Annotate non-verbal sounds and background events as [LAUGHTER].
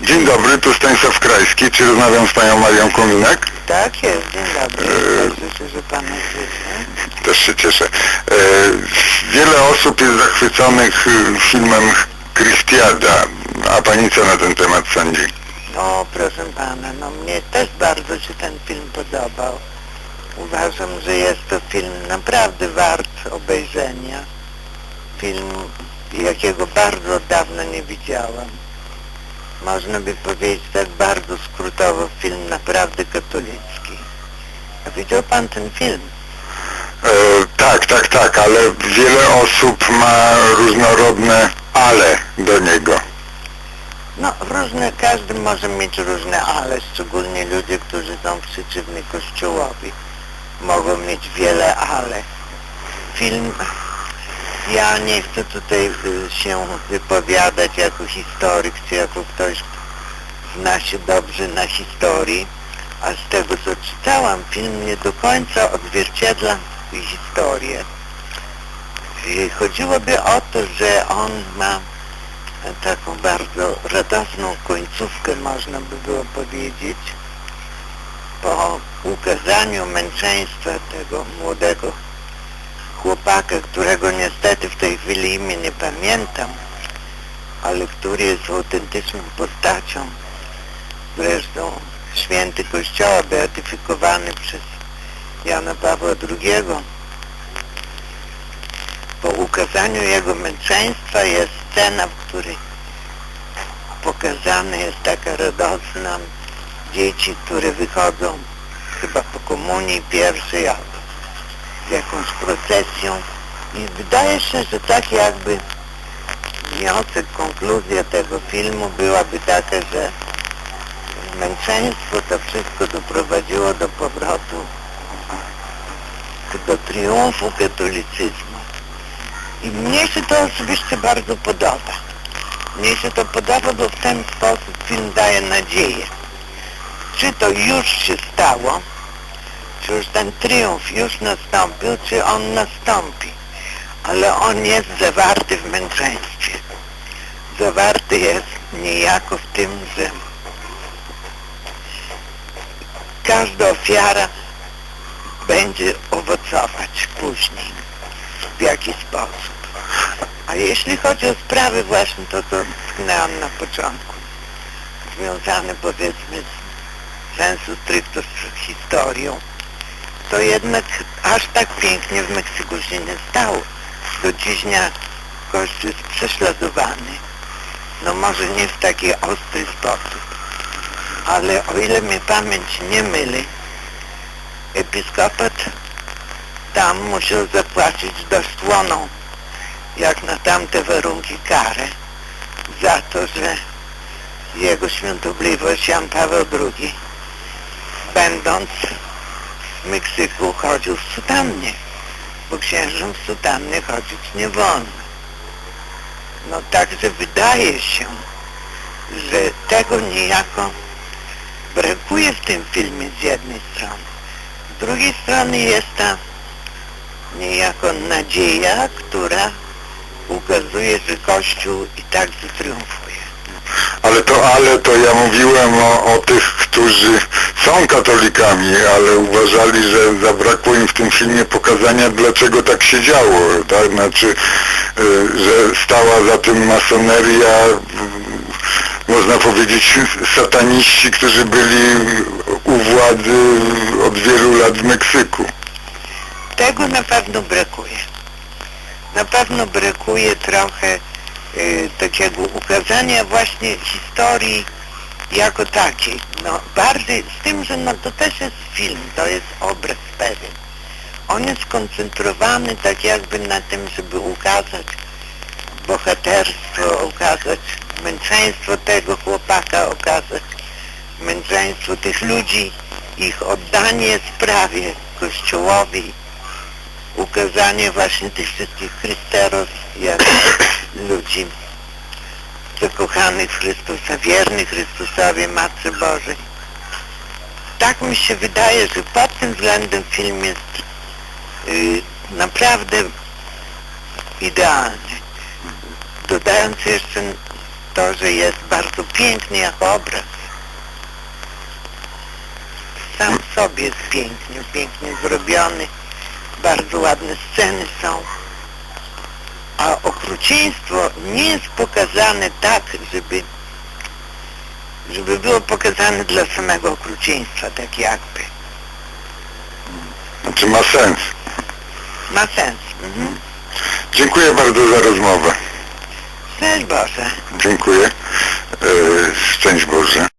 Dzień dobry, tu Stanisław Krajski. Czy rozmawiam z panią Marią Kominek? Tak jest, dzień dobry. Eee. Cieszę się, że Pan słyszy. Też się cieszę. E, wiele osób jest zachwyconych y, filmem Christiada. A pani co na ten temat sądzi? No, proszę Pana, no mnie też bardzo się ten film podobał. Uważam, że jest to film naprawdę wart obejrzenia. Film, jakiego bardzo dawno nie widziałam. Można by powiedzieć tak bardzo skrótowo, film naprawdę katolicki. A widział Pan ten film? E, tak, tak, tak, ale wiele osób ma różnorodne ale do niego. No, różne, każdy może mieć różne ale, szczególnie ludzie, którzy są przeciwni Kościołowi. Mogą mieć wiele ale. Film, ja nie chcę tutaj y, się wypowiadać jako historyk, czy jako ktoś, kto zna się dobrze na historii, a z tego, co czytałam, film nie do końca odzwierciedla historię. I chodziłoby o to, że on ma taką bardzo radosną końcówkę, można by było powiedzieć, po ukazaniu męczeństwa tego młodego chłopaka, którego niestety w tej chwili imię nie pamiętam, ale który jest autentyczną postacią, zresztą święty Kościoła beatyfikowany przez Jana Pawła II. Po ukazaniu jego męczeństwa jest scena, w której pokazane jest taka radosna dzieci, które wychodzą chyba po komunii pierwszej albo z jakąś procesją i wydaje się, że tak jakby wniosek, konkluzja tego filmu byłaby taka, że męczeństwo to wszystko doprowadziło do powrotu do triumfu katolicyzmu. I mnie się to oczywiście bardzo podoba. Mnie się to podoba, bo w ten sposób film daje nadzieję. Czy to już się stało, czy już ten triumf już nastąpił, czy on nastąpi. Ale on jest zawarty w męczeństwie. Zawarty jest niejako w tym, że każda ofiara będzie owocować później. W jaki sposób. A jeśli chodzi o sprawy właśnie to, co tknęłam na początku, związane powiedzmy z sensu stricto z historią, to jednak aż tak pięknie w Meksyku się nie stało. Do dziś dnia Kościół jest prześladowany. No może nie w taki ostry sposób, ale o ile mnie pamięć nie myli, episkopat tam musiał zapłacić dość słoną, jak na tamte warunki karę, za to, że jego świątobliwość Jan Paweł II, będąc w Meksyku, chodził w sutannie, bo księżom w sutannie chodzić nie wolno. No także wydaje się, że tego niejako brakuje w tym filmie z jednej strony. Z drugiej strony jest ta niejako nadzieja, która ukazuje, że Kościół i tak zatriumfuje. Ale to ale to ja mówiłem o, o tych, którzy są katolikami, ale uważali, że zabrakło im w tym filmie pokazania, dlaczego tak się działo, tak? Znaczy, y, że stała za tym masoneria, y, można powiedzieć sataniści, którzy byli u władzy od wielu lat w Meksyku. Tego na pewno brakuje. Na pewno brakuje trochę y, takiego ukazania właśnie historii jako takiej. No bardziej z tym, że no to też jest film, to jest obraz pewien. On jest skoncentrowany tak jakby na tym, żeby ukazać bohaterstwo, ukazać męczeństwo tego chłopaka, ukazać męczeństwo tych ludzi, ich oddanie sprawie Kościołowi, ukazanie właśnie tych wszystkich Chrysteros jak [COUGHS] ludzi zakochanych w Chrystusa, wiernych Chrystusowi, Matce Bożej. Tak mi się wydaje, że pod tym względem film jest y, naprawdę idealny. Dodając jeszcze to, że jest bardzo piękny jako obraz. Sam w sobie jest piękny, pięknie zrobiony, bardzo ładne sceny są. A okrucieństwo nie jest pokazane tak, żeby żeby było pokazane dla samego okrucieństwa, tak jakby. Znaczy ma sens. Ma sens. Mhm. Dziękuję bardzo za rozmowę. Szczęść Boże. Dziękuję. E, szczęść Boże.